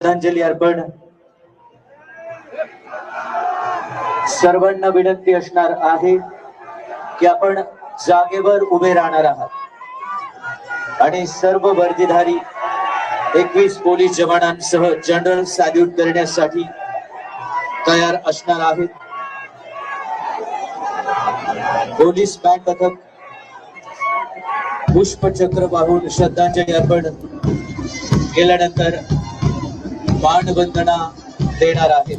श्रद्धांजली अर्पण. सर्वांना विनंती असणार आहे की आपण जागेवर उभे राहणार आहात. आणि सर्व वर्दीधारी एकवीस पोलीस जवानांसह जनरल सॅल्यूट करण्यासाठी तयार असणार आहेत. पोलीस बँड पथक पुष्पचक्र वाहून श्रद्धांजली अर्पण केल्यानंतर मानवंदना देणार आहेत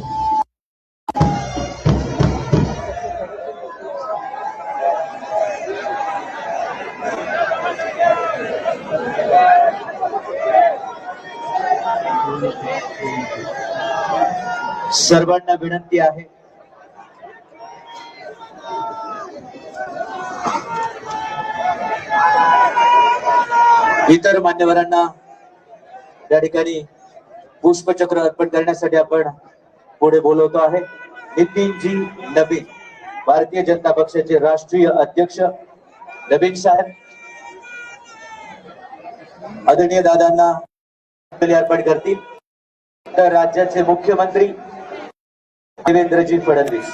सर्वांना विनंती आहे. इतर मान्यवरांना त्या ठिकाणी पुष्पचक्र अर्पण करण्यासाठी आपण पुढे बोलवतो आहे. नितीनजी नवीन भारतीय जनता पक्षाचे राष्ट्रीय अध्यक्ष. नवीन साहेब आदरणीय दादांना अर्पण करतील. तर राज्याचे मुख्यमंत्री देवेंद्रजी फडणवीस.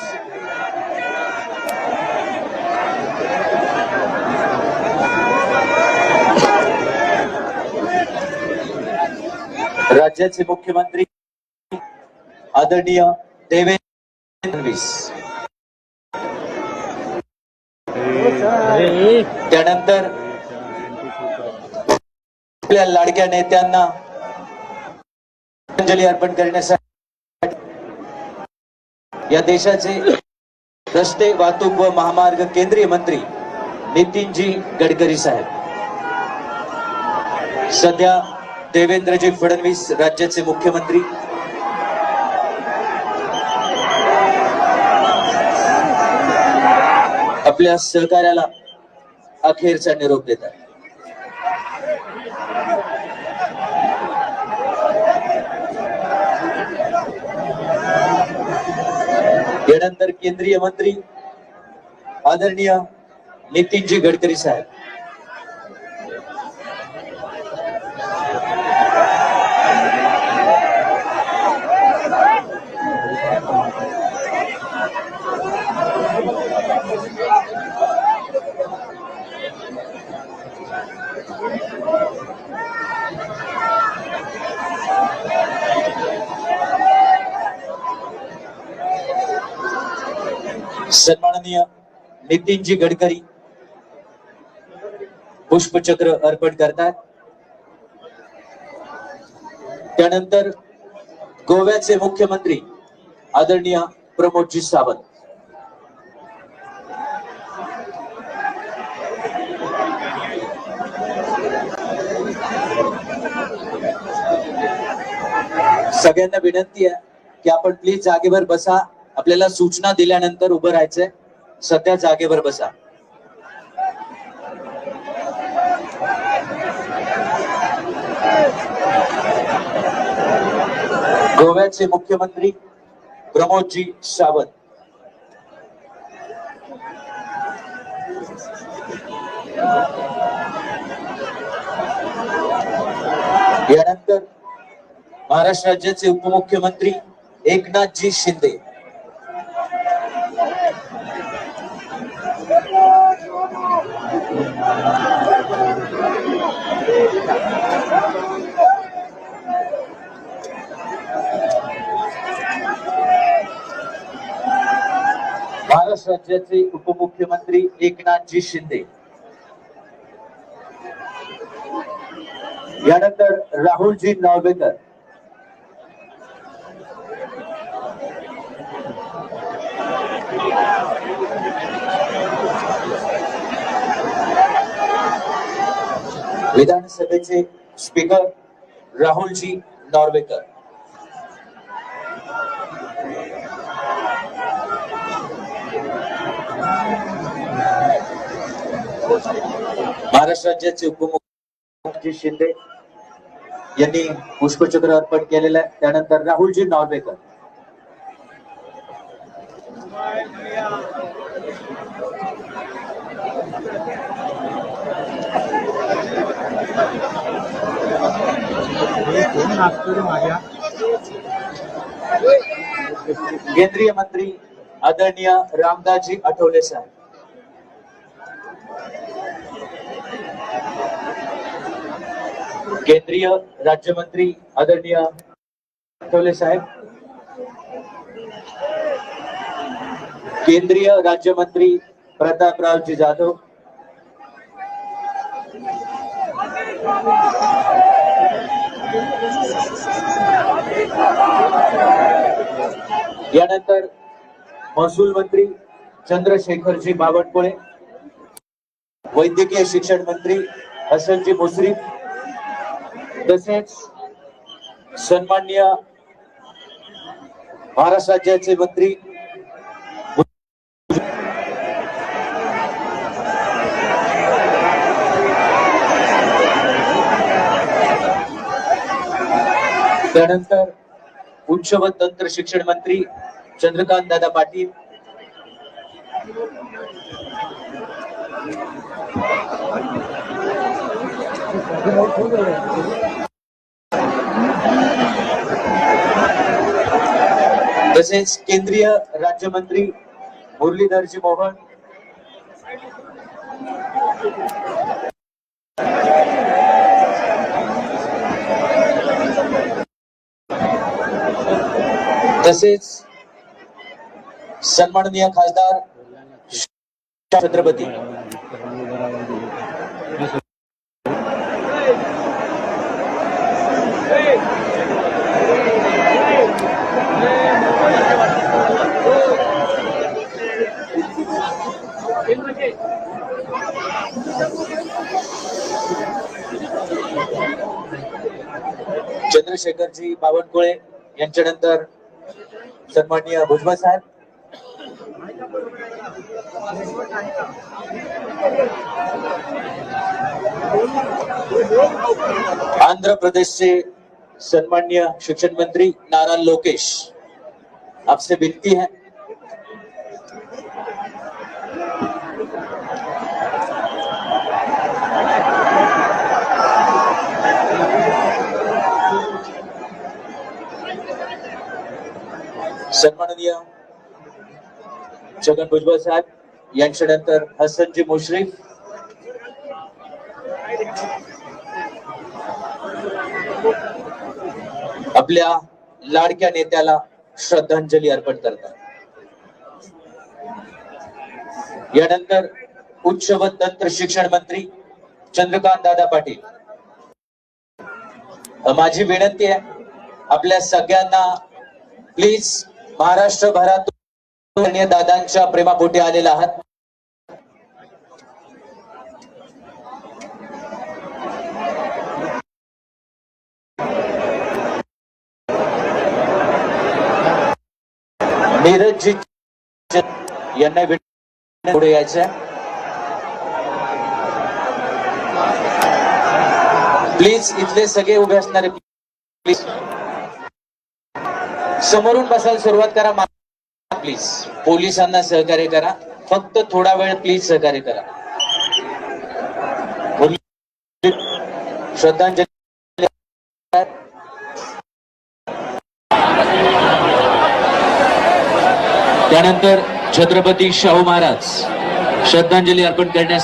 राज्याचे मुख्यमंत्री आदरणीय देवेंद्र फडणवीस. त्यानंतर आपल्या लाडक्या नेत्यांना श्रद्धांजली अर्पण करण्यासाठी या देशाचे रस्ते वाहतूक व महामार्ग केंद्रीय मंत्री नितीनजी गडकरी साहेब. सध्या देवेंद्रजी फडणवीस राज्याचे मुख्यमंत्री. आपल्या सहकार्याला अखेरचा निरोप देतात यानंतर केंद्रीय मंत्री आदरणीय नितीनजी गडकरी साहेब. सन्माननीय नितीनजी गडकरी पुष्पचक्र अर्पण करतात. त्यानंतर गोव्याचे मुख्यमंत्री आदरणीय प्रमोदजी सावंत. सगळ्यांना विनंती आहे की आपण प्लीज़ जागेवर बसा. आपल्याला सूचना दिल्यानंतर उभं राहायचंय. सध्या जागेवर बसा. गोव्याचे मुख्यमंत्री प्रमोदजी सावंत. यानंतर महाराष्ट्र राज्याचे उपमुख्यमंत्री एकनाथजी शिंदे. महाराष्ट्र राज्याचे उपमुख्यमंत्री एकनाथजी शिंदे. यानंतर राहुलजी नावेकर विधानसभेचे स्पीकर राहुलजी नॉर्वेकर. महाराष्ट्र राज्याचे उपमुख्यमंत्री शिंदे यांनी पुष्पचक्र अर्पण केलेलं आहे. त्यानंतर राहुलजी नॉर्वेकर. केंद्रीय मंत्री आदरणीय रामदासजी आठवले साहेब. केंद्रीय राज्यमंत्री आदरणीय आठवले साहेब. केंद्रीय राज्यमंत्री प्रतापरावजी जाधव. यानंतर महसूल मंत्री चंद्रशेखरजी बावनकुळे वैद्यकीय शिक्षण मंत्री हसनजी मुश्रीफ तसेच सन्माननीय महाराष्ट्र राज्याचे मंत्री त्यानंतर उच्च व तंत्र शिक्षण मंत्री चंद्रकांत दादा पाटील. तसेच केंद्रीय राज्यमंत्री मुरलीधरजी मोहन तसेच सन्माननीय खासदार छत्रपती. चंद्रशेखरजी बावनकुळे यांच्यानंतर सन्माननीय भुजबळ साहेब आंध्र प्रदेशचे सन्माननीय शिक्षण मंत्री नारायण लोकेश आपसे विनती है सन्माननीय छगन भुजबळ साहेब यांच्यानंतर हसनजी मुश्रीफ. आपल्या लाडक्या नेत्याला श्रद्धांजली अर्पण करतात. यानंतर उच्च व तंत्र शिक्षण मंत्री चंद्रकांत दादा पाटील. माझी विनंती आहे आपल्या सगळ्यांना प्लीज महाराष्ट्रभरातून दादांच्या प्रेमापोटी आलेला आहात. नीरजजी यांना भेट पुढे यायचं प्लीज इथले सगळे उभे असणारे प्लीज. समोरून बसायला सुरुवात करा प्लीज पोलिसांना सहकार्य करा. फक्त थोडा वेळ प्लीज सहकार्य करा. श्रद्धांजली त्यानंतर छत्रपती शाहू महाराज. श्रद्धांजली अर्पण करण्यास